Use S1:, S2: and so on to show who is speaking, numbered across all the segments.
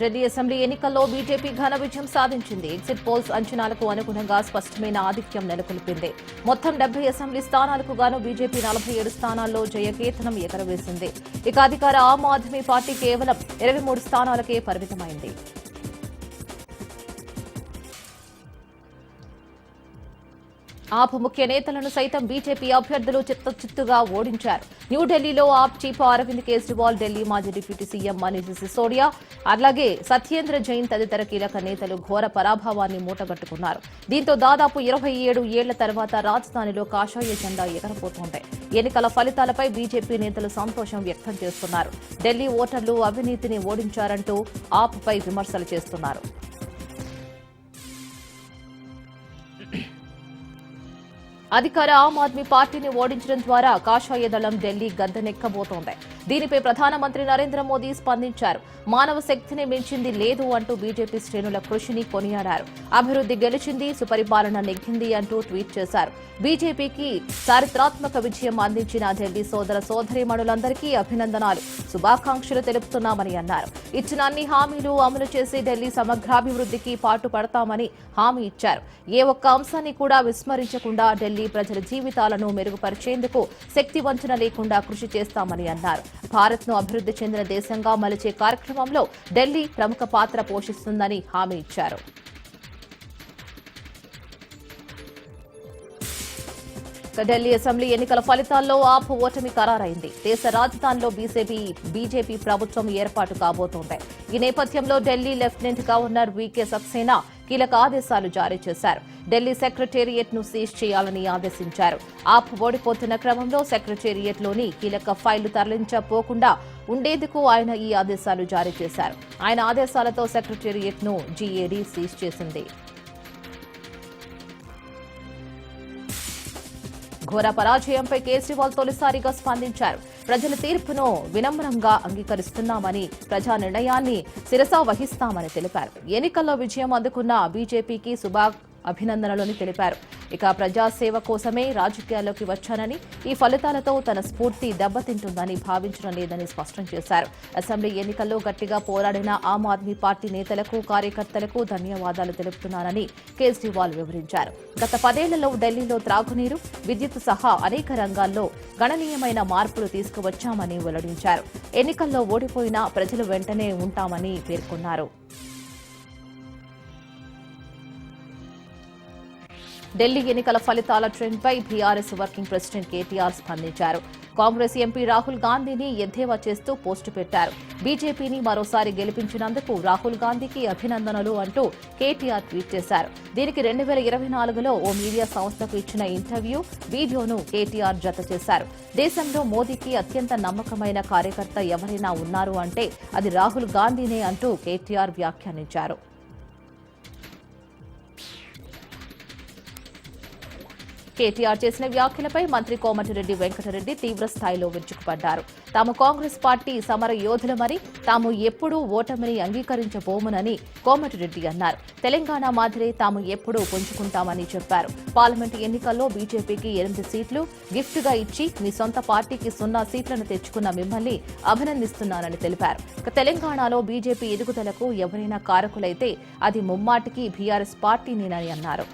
S1: Delhi assembly ఎన్నికల్లో BJP ఘన విజయం సాధించింది. ఎగ్జిట్ పోల్స్ అంచనాలకు అనుగుణంగా స్పష్టమైన ఆధిక్యం నెలకొల్పింది. మొత్తం డెబ్బై అసెంబ్లీ స్థానాలకు గాను బీజేపీ నలభై ఏడు స్థానాల్లో జయకేతనం ఎగరవేసింది. ఇక అధికార ఆమ్ ఆద్మీ పార్టీ కేవలం ఇరవై మూడు స్థానాలకే పరిమితమైంది. ఆప్ ముఖ్య నేతలను సైతం బీజేపీ అభ్యర్థులు చిత్తచిత్తుగా ఓడించారు. న్యూఢిల్లీలో ఆప్ చీఫ్ అరవింద్ కేజ్రీవాల్ ఢిల్లీ మాజీ డిప్యూటీ సీఎం మనీష్ సిసోడియా అలాగే సత్యేంద్ర జైన్ తదితర కీలక నేతలు ఘోర పరాభవాన్ని మూటగట్టుకున్నారు. దీంతో దాదాపు ఇరవై ఏడు ఏళ్ళ తర్వాత రాజధానిలో కాషాయ జెండా ఎగరబోతోంది. ఎన్నికల ఫలితాలపై బీజేపీ నేతలు సంతోషం వ్యక్తం చేస్తున్నారు. ఢిల్లీ ఓటర్లు అవినీతిని ఓడించారంటూ ఆప్పై విమర్శలు చేస్తున్నారు. అధికార ఆమ్ ఆద్మీ పార్టీని ఓడించడం ద్వారా కాషాయ దళం ఢిల్లీ గద్దెనెక్కబోతోంది. దీనిపై ప్రధానమంత్రి నరేంద్ర మోదీ స్పందించారు. మానవ శక్తిని మించింది లేదు అంటూ బీజేపీ శ్రేణుల కృషిని కొనియాడారు. అభివృద్ధి గెలిచింది సుపరిపాలన నెగ్గింది అంటూ ట్వీట్ చేశారు. బీజేపీకి చారిత్రాత్మక విజయం అందించిన ఢిల్లీ సోదర సోదరిమణులందరికీ అభినందనాలు. శుభాకాంక్షలు తెలుపుతున్నామని అన్నారు. ఇచ్చిన అన్ని హామీలు అమలు చేసి ఢిల్లీ సమగ్రాభివృద్ధికి పాటు పడతామని హామీ ఇచ్చారు. ఏ ఒక్క అంశాన్ని కూడా విస్మరించకుండా ఢిల్లీ ప్రజల జీవితాలను మెరుగుపరిచేందుకు శక్తి వంచన లేకుండా కృషి చేస్తామని అన్నారు. భారత్ను అభివృద్ధి చెందిన దేశంగా మలిచే కార్యక్రమంలో ఢిల్లీ ప్రముఖ పాత్ర పోషిస్తుందని హామీ ఇచ్చారు. ఢిల్లీ అసెంబ్లీ ఎన్నికల ఫలితాల్లో ఆప్ ఓటమి ఖరారైంది. దేశ రాజధానిలో బీజేపీ బీజేపీ ప్రభుత్వం ఏర్పాటు కాబోతోంది. ఈ నేపథ్యంలో Delhi lieutenant governor V K Saxena. కీలక ఆదేశాలు జారీ చేశారు. ఢిల్లీ సెక్రటేరియట్ను సీజ్ చేయాలని ఆదేశించారు. ఆప్ ఓడిపోతున్న క్రమంలో సెక్రటేరియట్లోని కీలక ఫైళ్ళు తరలించపోకుండా ఉండేందుకు ఆయన ఈ ఆదేశాలు జారీ చేశారు. ఆయన ఆదేశాలతో సెక్రటేరియట్ను జీఏడీ సీజ్ చేసింది. ఘోర పరాజయంపై కేజ్రీవాల్ తొలిసారిగా స్పందించారు. ప్రజల తీర్పును వినమ్రంగా అంగీకరిస్తున్నామని ప్రజా నిర్ణయాన్ని శిరసా వహిస్తామని తెలిపారు. ఎన్నికల్లో విజయం అందుకున్న బీజేపీకి సుభాష్ అభినందనలని తెలిపారు. ఇక ప్రజాసేవ కోసమే రాజకీయాల్లోకి వచ్చానని ఈ ఫలితాలతో తన స్ఫూర్తి దెబ్బతింటుందని భావించడం లేదని స్పష్టం చేశారు. అసెంబ్లీ ఎన్నికల్లో గట్టిగా పోరాడిన ఆమ్ ఆద్మీ పార్టీ నేతలకు కార్యకర్తలకు ధన్యవాదాలు తెలుపుతున్నానని కేజ్రీవాల్ వివరించారు. గత పదేళ్ళలో ఢిల్లీలో త్రాగునీరు విద్యుత్ సహా అనేక రంగాల్లో గణనీయమైన మార్పులు తీసుకువచ్చామని వెల్లడించారు. ఎన్నికల్లో ఓడిపోయినా ప్రజలు వెంటనే ఉంటామని పేర్కొన్నారు. ఢిల్లీ ఎన్నికల ఫలితాల ట్రెండ్పై బీఆర్ఎస్ వర్కింగ్ ప్రెసిడెంట్ కేటీఆర్ స్పందించారు. కాంగ్రెస్ ఎంపీ రాహుల్ గాంధీని ఎద్దేవా చేస్తూ పోస్టు పెట్టారు. బీజేపీని మరోసారి గెలిపించినందుకు రాహుల్ గాంధీకి అభినందనలు అంటూ కేటీఆర్ ట్వీట్ చేశారు. దీనికి రెండు వేల ఇరవై నాలుగులో ఓ మీడియా సంస్థకు ఇచ్చిన ఇంటర్వ్యూ వీడియోను కేటీఆర్ జత చేశారు. దేశంలో మోదీకి అత్యంత నమ్మకమైన కార్యకర్త ఎవరైనా ఉన్నారు అంటే అది రాహుల్ గాంధీనే అంటూ కేటీఆర్ వ్యాఖ్యానించారు. కేటీఆర్ చేసిన వ్యాఖ్యలపై మంత్రి కోమటిరెడ్డి వెంకటరెడ్డి తీవ్రస్థాయిలో విరుచుకుపడ్డారు. తాము కాంగ్రెస్ పార్టీ సమర యోధులమని తాము ఎప్పుడూ ఓటమిని అంగీకరించబోమునని కోమటిరెడ్డి అన్నారు. తెలంగాణ మాదిరే తాము ఎప్పుడూ పుంజుకుంటామని చెప్పారు. పార్లమెంటు ఎన్నికల్లో బీజేపీకి ఎనిమిది సీట్లు గిఫ్ట్గా ఇచ్చి మీ సొంత పార్టీకి సున్నా సీట్లను తెచ్చుకున్న మిమ్మల్ని అభినందిస్తున్నానని తెలిపారు. తెలంగాణలో బీజేపీ ఎదుగుదలకు ఎవరైనా కారకులైతే అది ముమ్మాటికి బీఆర్ఎస్ పార్టీనేనని అన్నారు.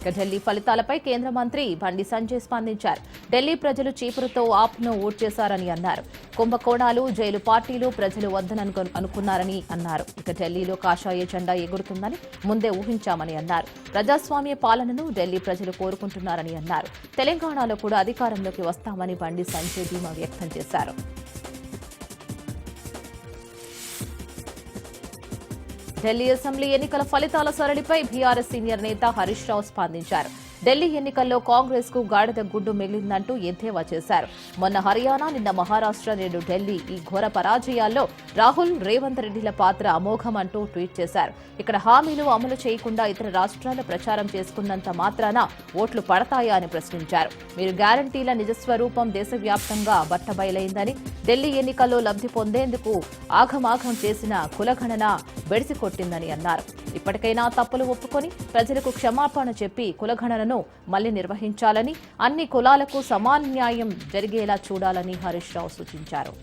S1: ఇక ఢిల్లీ ఫలితాలపై కేంద్ర మంత్రి బండి సంజయ్ స్పందించారు. ఢిల్లీ ప్రజలు చీపురుతో ఆప్ను ఓట్ చేశారని అన్నారు. కుంభకోణాలు జైలు పార్టీలు ప్రజలు వద్దనను అనుకున్నారని అన్నారు. ఇక ఢిల్లీలో కాషాయ జెండా ఎగురుతుందని ముందే ఊహించామని అన్నారు. ప్రజాస్వామ్య పాలనను ఢిల్లీ ప్రజలు కోరుకుంటున్నారని అన్నారు. తెలంగాణలో కూడా అధికారంలోకి వస్తామని బండి సంజయ్ ధీమా వ్యక్తం చేశారు. ఢిల్లీ అసెంబ్లీ ఎన్నికల ఫలితాల సరళిపై బీఆర్ఎస్ సీనియర్ నేత హరీష్ రావు స్పందించారు. ఢిల్లీ ఎన్నికల్లో కాంగ్రెస్కు గాడిద గుడ్డు మిగిలిందంటూ ఎద్దేవా చేశారు. మొన్న హర్యానా నిన్న మహారాష్ట్ర నేడు ఢిల్లీ ఈ ఘోర పరాజయాల్లో రాహుల్ రేవంత్ రెడ్డిల పాత్ర అమోఘం అంటూ ట్వీట్ చేశారు. ఇక్కడ హామీలు అమలు చేయకుండా ఇతర రాష్ట్రాల ప్రచారం చేసుకున్నంత మాత్రాన ఓట్లు పడతాయా అని ప్రశ్నించారు. మీరు గ్యారంటీల నిజస్వరూపం దేశవ్యాప్తంగా బట్టబయలైందని ఢిల్లీ ఎన్నికల్లో లబ్ధి పొందేందుకు ఆఘమాఘం చేసిన కులగణన బెడిసి కొట్టిందని అన్నారు. ఇప్పటికైనా తప్పులు ఒప్పుకొని ప్రజలకు క్షమాపణ చెప్పి కులగణనను మళ్ళీ నిర్వహించాలని అన్ని కులాలకు సమాన న్యాయం జరిగేలా చూడాలని హరీష్ రావు సూచించారు.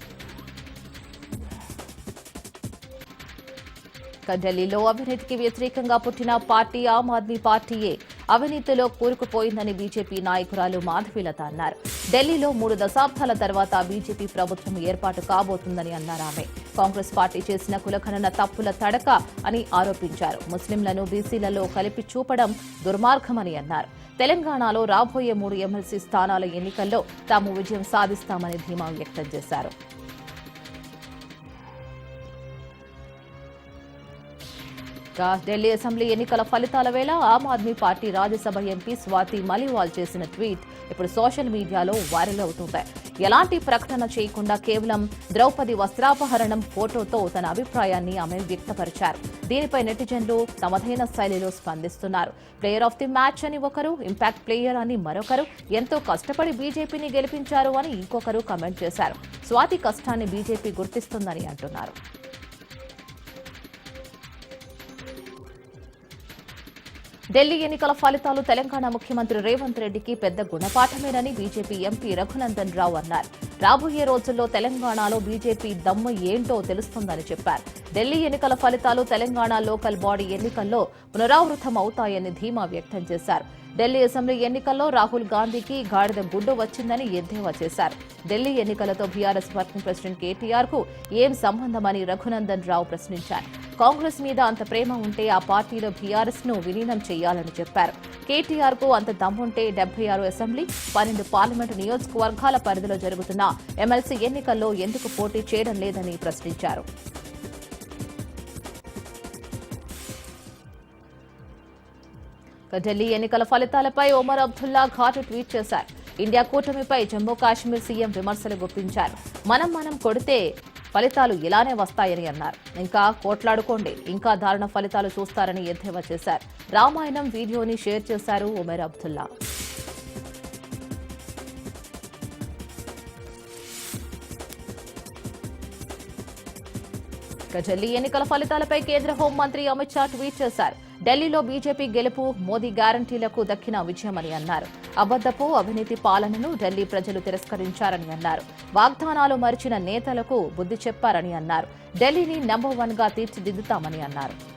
S1: ఢిల్లీలో అవినీతికి వ్యతిరేకంగా పుట్టిన పార్టీ ఆమ్ ఆద్మీ పార్టీయే అవినీతిలో కూరుకుపోయిందని బీజేపీ నాయకురాలు మాధవిలత అన్నారు. ఢిల్లీలో మూడు దశాబ్దాల తర్వాత బీజేపీ ప్రభుత్వం ఏర్పాటు కాబోతుందని అన్నారు ఆమె. కాంగ్రెస్ పార్టీ చేసిన కులఖనన తప్పుల తడక అని ఆరోపించారు. ముస్లింలను బీసీలలో కలిపి చూపడం దుర్మార్గమని అన్నారు. తెలంగాణలో రాబోయే మూడు ఎమ్మెల్సీ స్థానాల ఎన్నికల్లో తాము విజయం సాధిస్తామని ధీమా వ్యక్తం చేశారు. ఢిల్లీ అసెంబ్లీ ఎన్నికల ఫలితాల వేళ ఆమ్ ఆద్మీ పార్టీ రాజ్యసభ ఎంపీ స్వాతి మలివాల్ చేసిన ట్వీట్ ఇప్పుడు సోషల్ మీడియాలో వైరల్ అవుతుంది. ఎలాంటి ప్రకటన చేయకుండా కేవలం ద్రౌపది వస్త్రాపహరణం ఫోటోతో తన అభిప్రాయాన్ని ఆమె వ్యక్తపరిచారు. దీనిపై నెటిజన్లు తమదైన శైలిలో స్పందిస్తున్నారు. ప్లేయర్ ఆఫ్ ది మ్యాచ్ అని ఒకరు ఇంపాక్ట్ ప్లేయర్ అని మరొకరు ఎంతో కష్టపడి బీజేపీని గెలిపించారు అని ఇంకొకరు కమెంట్ చేశారు. స్వాతి కష్టాన్ని బీజేపీ గుర్తిస్తుందని అంటున్నారు. ఢిల్లీ ఎన్నికల ఫలితాలు తెలంగాణ ముఖ్యమంత్రి రేవంత్ రెడ్డికి పెద్ద గుణపాఠమేనని బీజేపీ ఎంపీ రఘునందన్ రావు అన్నారు. రాబోయే రోజుల్లో తెలంగాణలో బీజేపీ దమ్ము ఏంటో తెలుస్తుందని చెప్పారు. ఢిల్లీ ఎన్నికల ఫలితాలు తెలంగాణ లోకల్ బాడీ ఎన్నికల్లో పునరావృతం అవుతాయని ధీమా వ్యక్తం చేశారు. ఢిల్లీ అసెంబ్లీ ఎన్నికల్లో రాహుల్ గాంధీకి గాడిద గుడ్డు వచ్చిందని ఎద్దేవా చేశారు. ఢిల్లీ ఎన్నికలతో బీఆర్ఎస్ వర్కింగ్ ప్రెసిడెంట్ కేటీఆర్కు ఏం సంబంధమని రఘునందన్ రావు ప్రశ్నించారు. కాంగ్రెస్ మీద అంత ప్రేమ ఉంటే ఆ పార్టీలో బీఆర్ఎస్ను విలీనం చేయాలని చెప్పారు. కేటీఆర్కు అంత దమ్ముంటే డెబ్బై ఆరు అసెంబ్లీ పన్నెండు పార్లమెంటు నియోజకవర్గాల పరిధిలో జరుగుతున్న ఎమ్మెల్సీ ఎన్నికల్లో ఎందుకు పోటీ చేయడం లేదని ప్రశ్నించారు. ఢిల్లీ ఎన్నికల ఫలితాలపై ఒమర్ అబ్దుల్లా ఘాటు ట్వీట్ చేశారు. ఇండియా కూటమిపై జమ్మూ కాశ్మీర్ సీఎం విమర్శలు గుప్పించారు. మనం మనం కొడితే ఫలితాలు ఇలానే వస్తాయని అన్నారు. ఇంకా కోట్లాడుకోండి. ఇంకా దారుణ ఫలితాలు చూస్తారని ఎద్దేవా చేశారు. రామాయణం వీడియోని షేర్ చేశారు ఉమేర్ అబ్దుల్లా. ఢిల్లీ ఎన్నికల ఫలితాలపై కేంద్ర హోంమంత్రి అమిత్ షా ట్వీట్ చేశారు. ఢిల్లీలో బీజేపీ గెలుపు మోదీ గ్యారంటీలకు దక్కిన విజయమని అన్నారు. అబద్దపు అవినీతి పాలనను ఢిల్లీ ప్రజలు తిరస్కరించారని అన్నారు. వాగ్దానాలు మరిచిన నేతలకు బుద్ధి చెప్పారని అన్నారు. ఢిల్లీని నెంబర్ వన్గా తీర్చిదిద్దుతామని అన్నారు.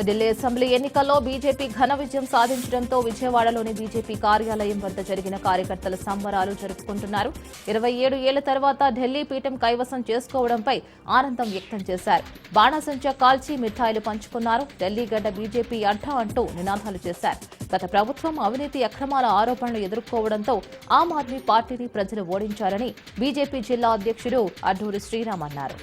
S1: ఇక ఢిల్లీ అసెంబ్లీ ఎన్నికల్లో బీజేపీ ఘన విజయం సాధించడంతో విజయవాడలోని బీజేపీ కార్యాలయం వద్ద జరిగిన కార్యకర్తల సంబరాలు జరుపుకుంటున్నారు. ఇరవై ఏడు ఏళ్ళ తర్వాత ఢిల్లీ పీఠం కైవసం చేసుకోవడంపై ఆనందం వ్యక్తం చేశారు. బాణాసంచా కాల్చి మిఠాయిలు పంచుకున్నారు. ఢిల్లీ గడ్డ బీజేపీ అడ్డా అంటూ నినాదాలు చేశారు. గత ప్రభుత్వం అవినీతి అక్రమాల ఆరోపణలు ఎదుర్కోవడంతో ఆమ్ ఆద్మీ పార్టీని ప్రజలు ఓడించారని బీజేపీ జిల్లా అధ్యక్షుడు అడ్డూరి శ్రీరామ్ అన్నారు.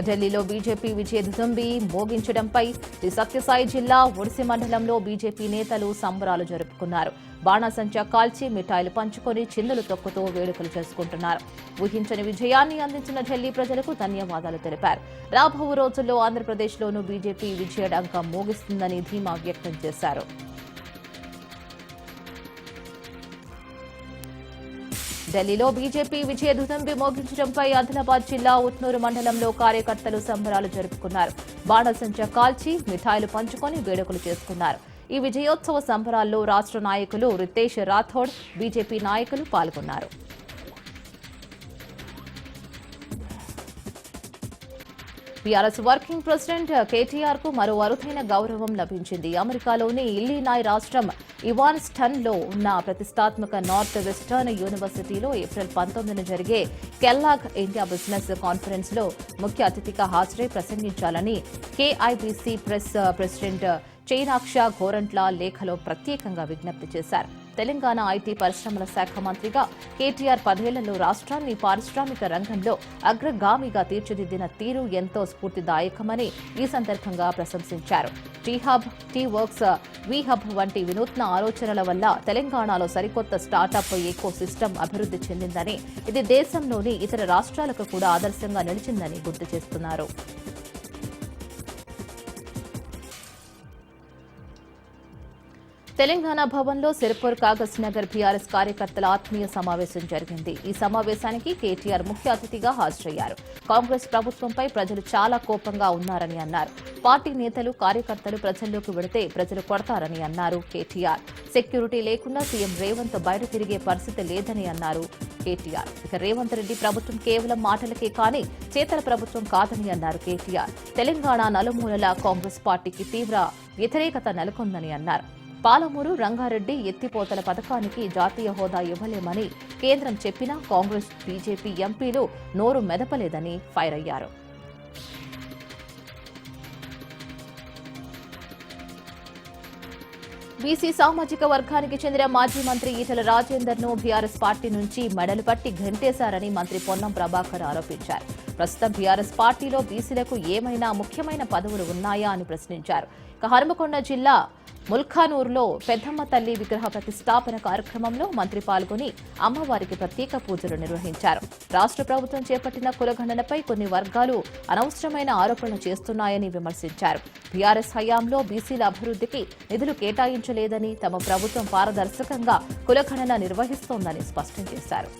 S1: ఢిల్లీలో బీజేపీ విజయ దుదంబి మోగించడంపై శ్రీ సత్యసాయి జిల్లా ఒడిసి మండలంలో బీజేపీ నేతలు సంబరాలు జరుపుకున్నారు. బాణాసంచా కాల్చి మిఠాయిలు పంచుకొని చిందులు తొక్కుతూ వేడుకలు చేసుకుంటున్నారు. ఊహించని విజయాన్ని అందించిన ఢిల్లీ ప్రజలకు ధన్యవాదాలు తెలిపారు. రాబో రోజుల్లో ఆంధ్రప్రదేశ్లోనూ బీజేపీ విజయడంక మోగిస్తుందని ధీమా వ్యక్తం చేశారు. ఢిల్లీలో బీజేపీ విజయదూతం విమోగించడంపై మోగించడంపై ఆదిలాబాద్ జిల్లా ఉట్నూరు మండలంలో కార్యకర్తలు సంబరాలు జరుపుకున్నారు. బాణసంచ కాల్చి మిఠాయిలు పంచుకొని వేడుకలు చేసుకున్నారు. ఈ విజయోత్సవ సంబరాల్లో రాష్ట్ర నాయకులు రితేష్ రాథోడ్ బీజేపీ నాయకులు పాల్గొన్నారు. బీఆర్ఎస్ వర్కింగ్ ప్రెసిడెంట్ కేటీఆర్కు మరో అరుదైన గౌరవం లభించింది. అమెరికాలోని ఇల్లీనాయ్ రాష్ట్రం ఇవాన్స్టన్లో ఉన్న ప్రతిష్టాత్మక నార్త్ వెస్టర్న్ యూనివర్సిటీలో ఏప్రిల్ పంతొమ్మిదిన జరిగే కెల్లాగ్ ఇండియా బిజినెస్ కాన్ఫరెన్స్లో ముఖ్య అతిథిగా హాజరై ప్రసంగించాలని కేఐబీసీ ప్రెస్ ప్రెసిడెంట్ చైనాక్ష ఘోరంట్ల లేఖలో ప్రత్యేకంగా విజ్ఞప్తి చేశారు. తెలంగాణ ఐటీ పరిశ్రమల శాఖ మంత్రిగా కేటీఆర్ పదేళ్ళలో రాష్ట్రాన్ని పారిశ్రామిక రంగంలో అగ్రగామిగా తీర్చిదిద్దిన తీరు ఎంతో స్ఫూర్తిదాయకమని ఈ సందర్భంగా ప్రశంసించారు. టీ హబ్ టీ వర్క్స్ వి హబ్ వంటి వినూత్న ఆలోచనల వల్ల తెలంగాణలో సరికొత్త స్టార్టప్ ఎకో సిస్టమ్ అభివృద్ధి చెందిందని ఇది దేశంలోని ఇతర రాష్ట్రాలకు కూడా ఆదర్శంగా నిలిచిందని గుర్తు చేస్తున్నారు. తెలంగాణ భవన్లో సిరిపూర్ కాగజ్ నగర్ బీఆర్ఎస్ కార్యకర్తల ఆత్మీయ సమావేశం జరిగింది. ఈ సమావేశానికి కేటీఆర్ ముఖ్య అతిథిగా హాజరయ్యారు. కాంగ్రెస్ ప్రభుత్వంపై ప్రజలు చాలా కోపంగా ఉన్నారని అన్నారు. పార్టీ నేతలు కార్యకర్తలు ప్రజల్లోకి వెడితే ప్రజలు కొడతారని అన్నారు కేటీఆర్. సెక్యూరిటీ లేకుండా సీఎం రేవంత్ బయట తిరిగే పరిస్థితి లేదని అన్నారు కేటీఆర్. ఇక రేవంత్ రెడ్డి ప్రభుత్వం కేవలం మాటలకే కానీ చేతల ప్రభుత్వం కాదని అన్నారు కేటీఆర్. తెలంగాణ నలుమూలల కాంగ్రెస్ పార్టీకి తీవ్ర వ్యతిరేకత నెలకొందని అన్నారు. పాలమూరు రంగారెడ్డి ఎత్తిపోతల పథకానికి జాతీయ హోదా ఇవ్వలేమని కేంద్రం చెప్పినా కాంగ్రెస్ బీజేపీ ఎంపీలు నోరు మెదపలేదని ఫైర్ అయ్యారు. బీసీ సామాజిక వర్గానికి చెందిన మాజీ మంత్రి ఈటల రాజేందర్ను బీఆర్ఎస్ పార్టీ నుంచి మెడలు పట్టి గెంటేశారని మంత్రి పొన్నం ప్రభాకర్ ఆరోపించారు. ప్రస్తుతం బీఆర్ఎస్ పార్టీలో బీసీలకు ఏమైనా ముఖ్యమైన పదవులు ఉన్నాయా అని ప్రశ్నించారు. ఇక హనుమకొండ జిల్లా ముల్ఖానూరులో పెద్దమ్మ తల్లి విగ్రహ ప్రతిష్టాపన కార్యక్రమంలో మంత్రి పాల్గొని అమ్మవారికి ప్రత్యేక పూజలు నిర్వహించారు. రాష్ట్ర ప్రభుత్వం చేపట్టిన కులగణనపై కొన్ని వర్గాలు అనవసరమైన ఆరోపణలు చేస్తున్నాయని విమర్శించారు. బీఆర్ఎస్ హయాంలో బీసీల అభివృద్ధికి నిధులు కేటాయించలేదని తమ ప్రభుత్వం పారదర్శకంగా కులగణన నిర్వహిస్తోందని స్పష్టం చేశారు.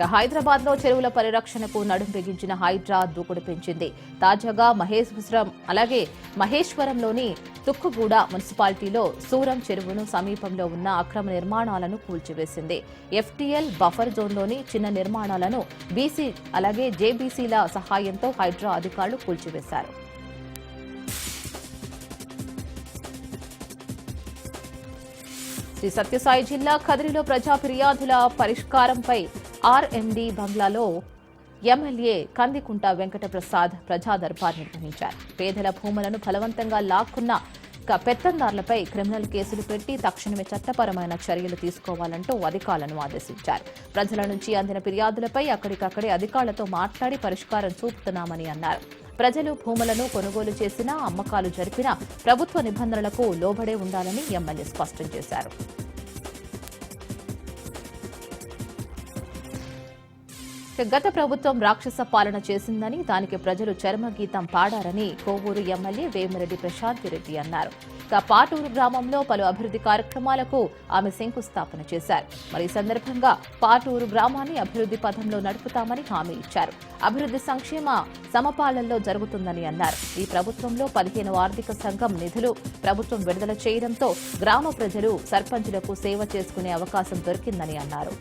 S1: హైదరాబాద్లో చెరువుల పరిరక్షణకు నడుం బిగించిన హైడ్రా దూకుడు పెంచింది. తాజాగా మహేశ్వరం అలాగే మహేశ్వరంలోని తుక్కుగూడ మున్సిపాలిటీలో సూరం చెరువును సమీపంలో ఉన్న అక్రమ నిర్మాణాలను కూల్చివేసింది. ఎఫ్టీఎల్ బఫర్ జోన్లోని చిన్న నిర్మాణాలను బీసీ అలాగే జేబీసీల సహాయంతో హైడ్రా అధికారులు కూల్చివేశారు. శ్రీ సత్యసాయి జిల్లా కదిరిలో ప్రజా ఫిర్యాదుల పరిష్కారంపై ఆర్ఎండి బంగ్లాలో ఎమ్మెల్యే కందికుంట వెంకటప్రసాద్ ప్రజా దర్బార్ నిర్వహించారు. పేదల భూములను బలవంతంగా లాక్కున్న పెత్తందారులపై క్రిమినల్ కేసులు పెట్టి తక్షణమే చట్టపరమైన చర్యలు తీసుకోవాలంటూ అధికారులను ఆదేశించారు. ప్రజల నుంచి అందిన ఫిర్యాదులపై అక్కడికక్కడే అధికారులతో మాట్లాడి పరిష్కారం చూపుతున్నామని అన్నారు. ప్రజలు భూములను కొనుగోలు చేసినా అమ్మకాలు జరిపినా ప్రభుత్వ నిబంధనలకు లోబడే ఉండాలని ఎమ్మెల్యే స్పష్టం చేశారు. గత ప్రభుత్వం రాక్షస పాలన చేసిందని దానికి ప్రజలు చర్మగీతం పాడారని కోవూరు ఎమ్మెల్యే వేమిరెడ్డి ప్రశాంత్ రెడ్డి అన్నారు. ఇక పాటూరు గ్రామంలో పలు అభివృద్ధి కార్యక్రమాలకు ఆమె శంకుస్థాపన చేశారు. మరి ఈ సందర్భంగా పాటూరు గ్రామాన్ని అభివృద్ధి పథంలో నడుపుతామని హామీ ఇచ్చారు. అభివృద్ధి సంక్షేమ సమపాలనలో జరుగుతుందని అన్నారు. ఈ ప్రభుత్వంలో పదిహేను ఆర్థిక సంఘం నిధులు ప్రభుత్వం విడుదల చేయడంతో గ్రామ ప్రజలు సర్పంచులకు సేవ చేసుకునే అవకాశం దొరికిందని అన్నారు.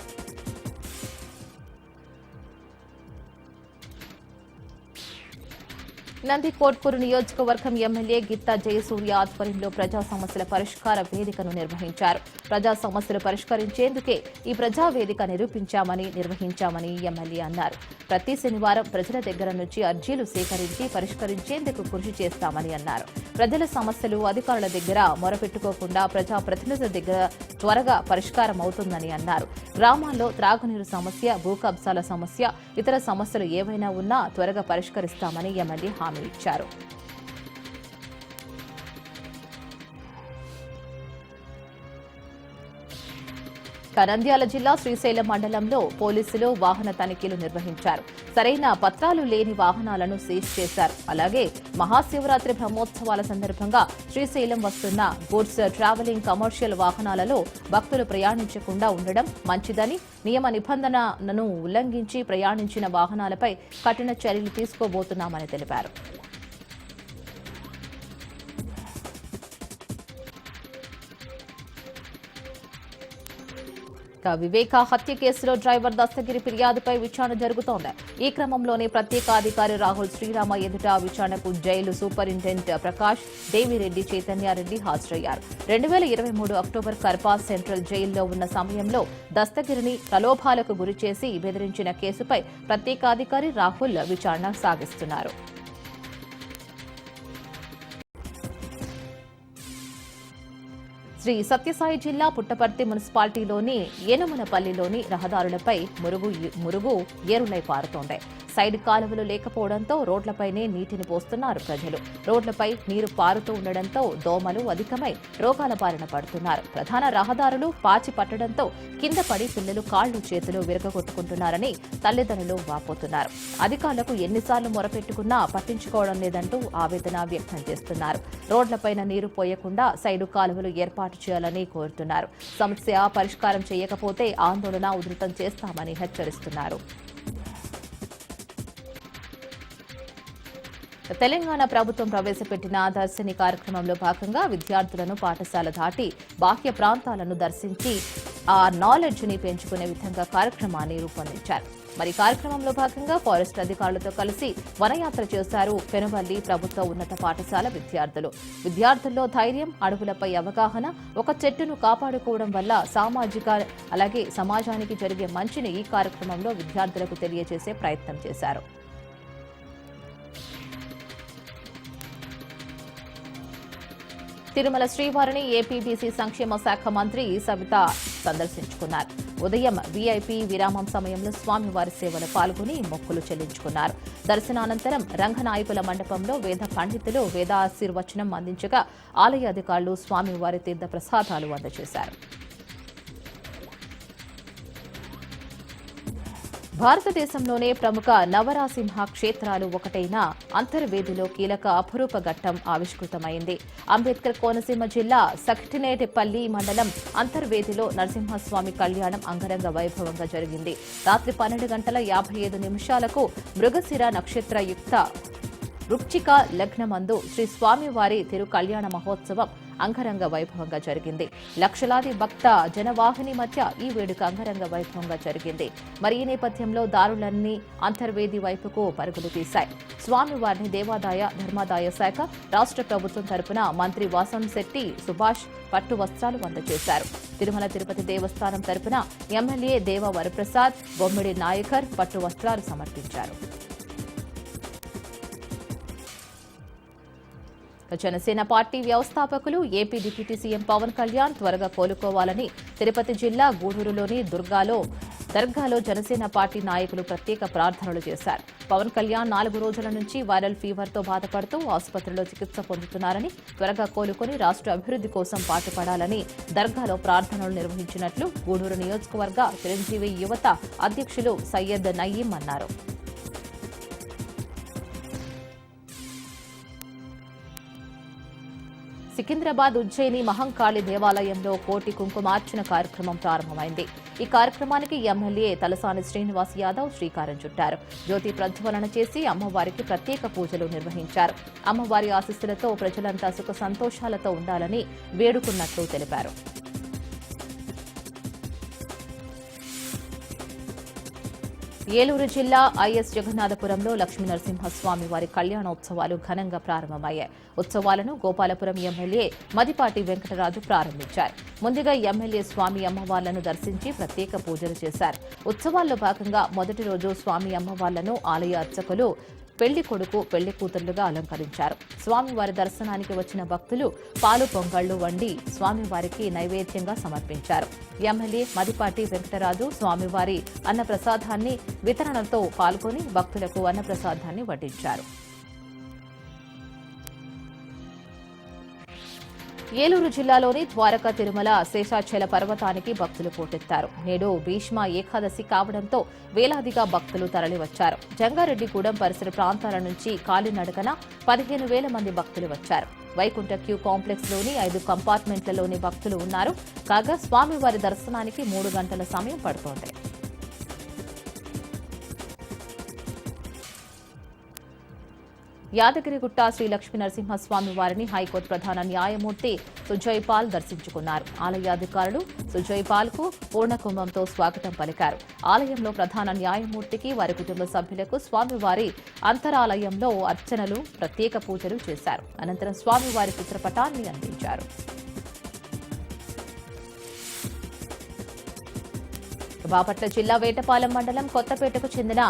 S1: నందికోట్పూర్ నియోజకవర్గం ఎమ్మెల్యే గిత్తా జయసూర్య ఆధ్వర్యంలో ప్రజా సమస్యల పరిష్కార వేదికను నిర్వహించారు. ప్రజా సమస్యలు పరిష్కరించేందుకే ఈ ప్రజా వేదిక నిరూపించామని నిర్వహించామని ఎమ్మెల్యే అన్నారు. ప్రతి శనివారం ప్రజల దగ్గర నుంచి అర్జీలు సేకరించి పరిష్కరించేందుకు కృషి చేస్తామని అన్నారు. ప్రజల సమస్యలు అధికారుల దగ్గర మొరపెట్టుకోకుండా ప్రజా ప్రతినిధుల దగ్గర త్వరగా పరిష్కారం అవుతుందని అన్నారు. గ్రామాల్లో త్రాగునీరు సమస్య భూ కబ్జాల సమస్య ఇతర సమస్యలు ఏవైనా ఉన్నా త్వరగా పరిష్కరిస్తామని ఎమ్మెల్యే హామీ ఇచ్చారు. కనంద్యాల జిల్లా శ్రీశైలం మండలంలో పోలీసులు వాహన తనిఖీలు నిర్వహించారు. సరైన పత్రాలు లేని వాహనాలను సీజ్ చేశారు. అలాగే మహాశివరాత్రి బ్రహ్మోత్సవాల సందర్భంగా శ్రీశైలం వస్తున్న గూడ్స్ ట్రావెలింగ్ కమర్షియల్ వాహనాలలో భక్తులు ప్రయాణించకుండా ఉండడం మంచిదని నియమ నిబంధనలను ఉల్లంఘించి ప్రయాణించిన వాహనాలపై కఠిన చర్యలు తీసుకోబోతున్నామని తెలిపారు. ఇక వివేక హత్య కేసులో డ్రైవర్ దస్తగిరి ఫిర్యాదుపై విచారణ జరుగుతోంది. ఈ క్రమంలోనే ప్రత్యేకాధికారి రాహుల్ శ్రీరామ ఎదుట విచారణకు జైలు సూపరింటెండెంట్ ప్రకాష్ దేవిరెడ్డి చైతన్యారెడ్డి హాజరయ్యారు. రెండు వేల ఇరవై మూడు అక్టోబర్ కర్పా సెంట్రల్ జైల్లో ఉన్న సమయంలో దస్తగిరిని ప్రలోభాలకు గురిచేసి బెదిరించిన కేసుపై ప్రత్యేకాధికారి రాహుల్ విచారణ సాగిస్తున్నారు. శ్రీ సత్యసాయి జిల్లా పుట్టపర్తి మున్సిపాలిటీలోని ఏనుమనపల్లిలోని రహదారులపై మురుగు మురుగు ఏరులై పారుతోంది. సైడ్ కాలువలు లేకపోవడంతో రోడ్లపైనే నీటిని పోస్తున్నారు ప్రజలు. రోడ్లపై నీరు పారుతూ ఉండడంతో దోమలు అధికమై రోగాల బారిన పడుతున్నారు. ప్రధాన రహదారులు పాచి పట్టడంతో కింద పడి పిల్లలు కాళ్ళు చేతులు విరగొట్టుకుంటున్నారని తల్లిదండ్రులు వాపోతున్నారు. అధికారులకు ఎన్నిసార్లు మొరపెట్టుకున్నా పట్టించుకోవడం లేదంటూ ఆవేదన వ్యక్తం చేస్తున్నారు. రోడ్లపైన నీరు పోయకుండా సైడు కాలువలు ఏర్పాటు చేయాలని కోరుతున్నారు. సమస్య పరిష్కారం చేయకపోతే ఆందోళన ఉధృతం చేస్తామని హెచ్చరిస్తున్నారు. తెలంగాణ ప్రభుత్వం ప్రవేశపెట్టిన దర్శిని కార్యక్రమంలో భాగంగా విద్యార్థులను పాఠశాల దాటి బాహ్య ప్రాంతాలను దర్శించి ఆ నాలెడ్జ్ని పెంచుకునే విధంగా కార్యక్రమాన్ని రూపొందించారు. మరి కార్యక్రమంలో భాగంగా ఫారెస్ట్ అధికారులతో కలిసి వనయాత్ర చేశారు పెనుబల్లి ప్రభుత్వ ఉన్నత పాఠశాల విద్యార్థులు. విద్యార్థుల్లో ధైర్యం అడవులపై అవగాహన ఒక చెట్టును కాపాడుకోవడం వల్ల సామాజిక అలాగే సమాజానికి జరిగే మంచిని ఈ కార్యక్రమంలో విద్యార్థులకు తెలియజేసే ప్రయత్నం చేశారు. తిరుమల శ్రీవారిని ఏపీబీసీ సంక్షేమ శాఖ మంత్రి సవిత సందర్శించుకున్నారు. ఉదయం వీఐపీ విరామం సమయంలో స్వామివారి సేవలు పాల్గొని మొక్కులు చెల్లించుకున్నారు. దర్శనానంతరం రంగనాయకుల మండపంలో వేద పండితులు వేదాశీర్వచనం అందించగా ఆలయ అధికారులు స్వామివారి తీర్థ ప్రసాదాలు అందజేశారు. భారతదేశంలోనే ప్రముఖ నవరాసింహ క్షేత్రాలు ఒకటైన అంతర్వేదిలో కీలక అపురూప ఘట్టం ఆవిష్కృతమైంది. అంబేద్కర్ కోనసీమ జిల్లా సఖిటినేటిపల్లి మండలం అంతర్వేదిలో నరసింహస్వామి కళ్యాణం అంగరంగ వైభవంగా జరిగింది. రాత్రి పన్నెండు గంటల యాభై ఐదు నిమిషాలకు మృగశిర నక్షత్రయుక్త రుక్చిక లగ్నమందు శ్రీ స్వామివారి తిరు కళ్యాణ మహోత్సవం అంగరంగ వైభవంగా జరిగింది. లక్షలాది భక్త జనవాహిని మధ్య ఈ వేడుక అంగరంగ వైభవంగా జరిగింది. మరి ఈ నేపథ్యంలో దారులన్నీ అంతర్వేది వైపుకు పరుగులు తీశాయి. స్వామివారిని దేవాదాయ ధర్మాదాయ శాఖ రాష్ట్ర ప్రభుత్వం తరపున మంత్రి వాసం శెట్టి సుభాష్ పట్టు వస్త్రాలు అందజేశారు. తిరుమల తిరుపతి దేవస్థానం తరపున ఎమ్మెల్యే దేవ వరప్రసాద్ బొమ్మిడి నాయకర్ పట్టు వస్త్రాలు సమర్పించారు. జనసేన పార్టీ వ్యవస్థాపకులు AP deputy CM Pawan Kalyan త్వరగా కోలుకోవాలని తిరుపతి జిల్లా గూడూరులోని దుర్గాలో దర్గాలో జనసేన పార్టీ నాయకులు ప్రత్యేక ప్రార్థనలు చేశారు. పవన్ కళ్యాణ్ నాలుగు రోజుల నుంచి వైరల్ ఫీవర్తో బాధపడుతూ ఆసుపత్రిలో చికిత్స పొందుతున్నారని త్వరగా కోలుకొని రాష్ట్ర అభివృద్ధి కోసం పాటుపడాలని దర్గాలో ప్రార్థనలు నిర్వహించినట్లు గూడూరు నియోజకవర్గ చిరంజీవి యువత అధ్యక్షులు సయ్యద్ నయీం అన్నారు. సికింద్రాబాద్ ఉజ్జయిని మహంకాళి దేవాలయంలో కోటి కుంకుమార్చన కార్యక్రమం ప్రారంభమైంది. ఈ కార్యక్రమానికి ఎమ్మెల్యే తలసాని శ్రీనివాస్ యాదవ్ శ్రీకారం చుట్టారు. జ్యోతి ప్రజ్వలన చేసి అమ్మవారికి ప్రత్యేక పూజలు నిర్వహించారు. అమ్మవారి ఆశీస్సులతో ప్రజలంతా సుఖ సంతోషాలతో ఉండాలని వేడుకున్నట్లు తెలిపారు. ఏలూరు జిల్లా ఐఎస్ జగన్నాథపురంలో లక్ష్మీ నరసింహస్వామి వారి కళ్యాణోత్సవాలు ఘనంగా ప్రారంభమయ్యాయి. ఉత్సవాలను గోపాలపురం ఎమ్మెల్యే మదిపాటి వెంకటరాజు ప్రారంభించారు. ముందుగా ఎమ్మెల్యే స్వామి అమ్మవార్లను దర్శించి ప్రత్యేక పూజలు చేశారు. ఉత్సవాల్లో భాగంగా మొదటి రోజు స్వామి అమ్మవార్లను ఆలయ అర్చకులు పెళ్ళి కొడుకు పెళ్ళి కూతుర్లుగా అలంకరించారు. స్వామివారి దర్శనానికి వచ్చిన భక్తులు పాలు పొంగళ్ళు వండి స్వామివారికి నైవేద్యంగా సమర్పించారు. ఎమ్మెల్యే మదిపాటి వెంకటరాజు స్వామివారి అన్నప్రసాదాన్ని వితరణతో పాల్గొని భక్తులకు అన్నప్రసాదాన్ని వడ్డించారు. ఏలూరు జిల్లాలోని ద్వారక తిరుమల శేషాచల పర్వతానికి భక్తులు పోటెత్తారు. నేడు భీష్మ ఏకాదశి కావడంతో వేలాదిగా భక్తులు తరలివచ్చారు. జంగారెడ్డిగూడెం పరిసర ప్రాంతాల నుంచి కాలినడకన పదిహేను వేల మంది భక్తులు వచ్చారు. వైకుంఠ క్యూ కాంప్లెక్స్లోని ఐదు కంపార్ట్మెంట్లలోని భక్తులు ఉన్నారు. కాగా స్వామివారి దర్శనానికి మూడు గంటల సమయం పడుతోంది. యాదగిరిగుట్ట శ్రీ లక్ష్మీ నరసింహస్వామి వారిని హైకోర్టు ప్రధాన న్యాయమూర్తి సుజయ్ పాల్ దర్శించుకున్నారు. ఆలయ అధికారులు సుజయ్ పాల్కు పూర్ణకుంభంతో స్వాగతం పలికారు. ఆలయంలో ప్రధాన న్యాయమూర్తికి వారి కుటుంబ సభ్యులకు స్వామివారి అంతరాలయంలో అర్చనలు ప్రత్యేక పూజలు చేశారు. అనంతరం స్వామివారి చిత్రపటాన్ని అందించారు. బాపట్ల జిల్లా వేటపాలెం మండలం కొత్తపేటకు చెందిన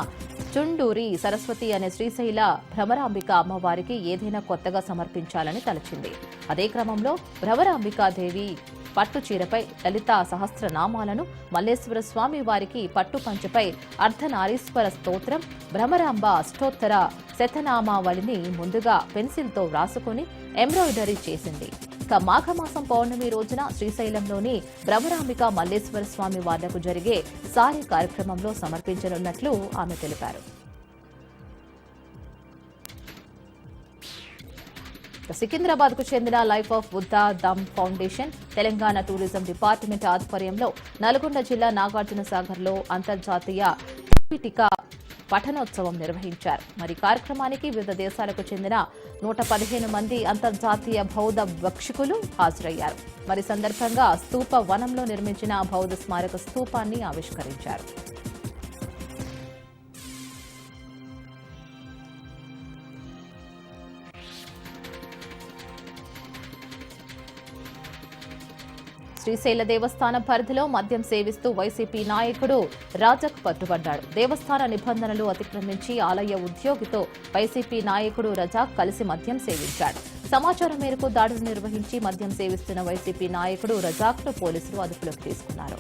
S1: చుండూరి సరస్వతి అనే శ్రీశైల భ్రమరాంబిక అమ్మవారికి ఏదైనా కొత్తగా సమర్పించాలని తలచింది. అదే క్రమంలో భ్రమరాంబికాదేవి పట్టు చీరపై లలిత సహస్రనామాలను మల్లేశ్వర స్వామి వారికి పట్టు పంచపై అర్ధనారీశ్వర స్తోత్రం భ్రమరాంబ అష్టోత్తర శతనామావళిని ముందుగా పెన్సిల్తో వ్రాసుకుని ఎంబ్రాయిడరీ చేసింది. ఇక మాఘమాసం పౌర్ణమి రోజున శ్రీశైలంలోని భ్రమరాంబిక మల్లేశ్వర స్వామి వార్లకు జరిగే సారి కార్యక్రమంలో సమర్పించనున్నట్లు ఆమె తెలిపారు. సికింద్రాబాద్కు చెందిన life of Buddha Dhamma foundation Telangana tourism department ఆధ్వర్యంలో నల్గొండ జిల్లా నాగార్జున సాగర్లో అంతర్జాతీయ టికా పఠనోత్సవం నిర్వహించారు. మరి కార్యక్రమానికి వివిధ దేశాలకు చెందిన నూట పదిహేను మంది అంతర్జాతీయ బౌద్ధ భక్షకులు హాజరయ్యారు. మరి సందర్భంగా స్తూప వనంలో నిర్మించిన బౌద్ధ స్మారక స్తూపాన్ని ఆవిష్కరించారు. శ్రీశైల దేవస్థాన పరిధిలో మద్యం సేవిస్తూ వైసీపీ నాయకుడు రాజక్ పట్టుబడ్డాడు. దేవస్థాన నిబంధనలు అతిక్రమించి ఆలయ ఉద్యోగితో వైసీపీ నాయకుడు రజాక్ కలిసి మద్యం సేవించాడు. సమాచారం మేరకు దాడులు నిర్వహించి మద్యం సేవిస్తున్న వైసీపీ నాయకుడు రజాక్ను పోలీసులు అదుపులోకి తీసుకున్నారు.